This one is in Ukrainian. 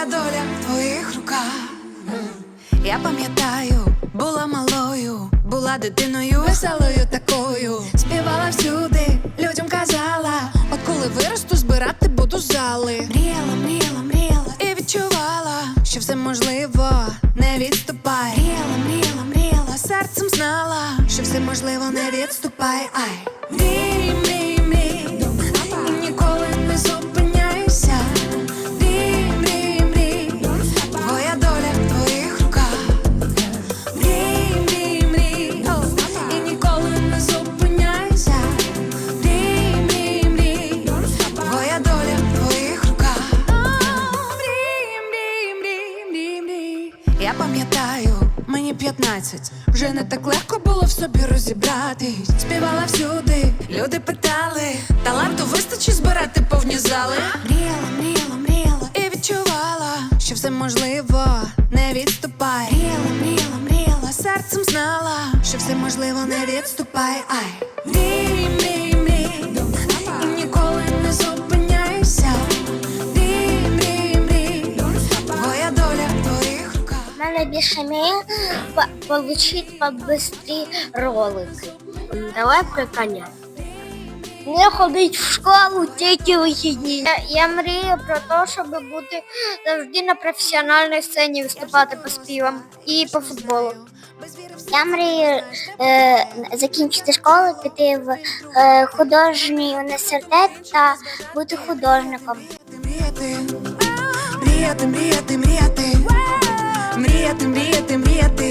Твоя доля в твоїх руках. Я пам'ятаю, була малою, була дитиною веселою такою. Співала всюди, людям казала. От коли виросту, збирати буду зали. Мріяла, мріяла, мріяла і відчувала, що все можливо, не відступай. Мріяла, мріяла, мріяла, серцем знала, що все можливо, не відступай. Ай, мрій, мрій, Я пам'ятаю, мені 15 Вже не так легко було в собі розібратись. Співала всюди, люди питали, таланту вистачить збирати повні зали. Мріяла, мріяла, мріяла і відчувала, що все можливо, не відступай. Мріяла, мріяла, мріяла, серцем знала, що все можливо, не відступай. Ай, мене більше мрія отримати побистрі ролики. Давай про коня. Не ходить в школу тільки вихідні. Я, я мрію про те, щоб бути завжди на професіональній сцені виступати по співам і по футболу. Я мрію е, закінчити школу, піти в е, художній університет та бути художником. Мріяти, мріяти, мріяти, мріяти, мріяти, мріяти, мріяти,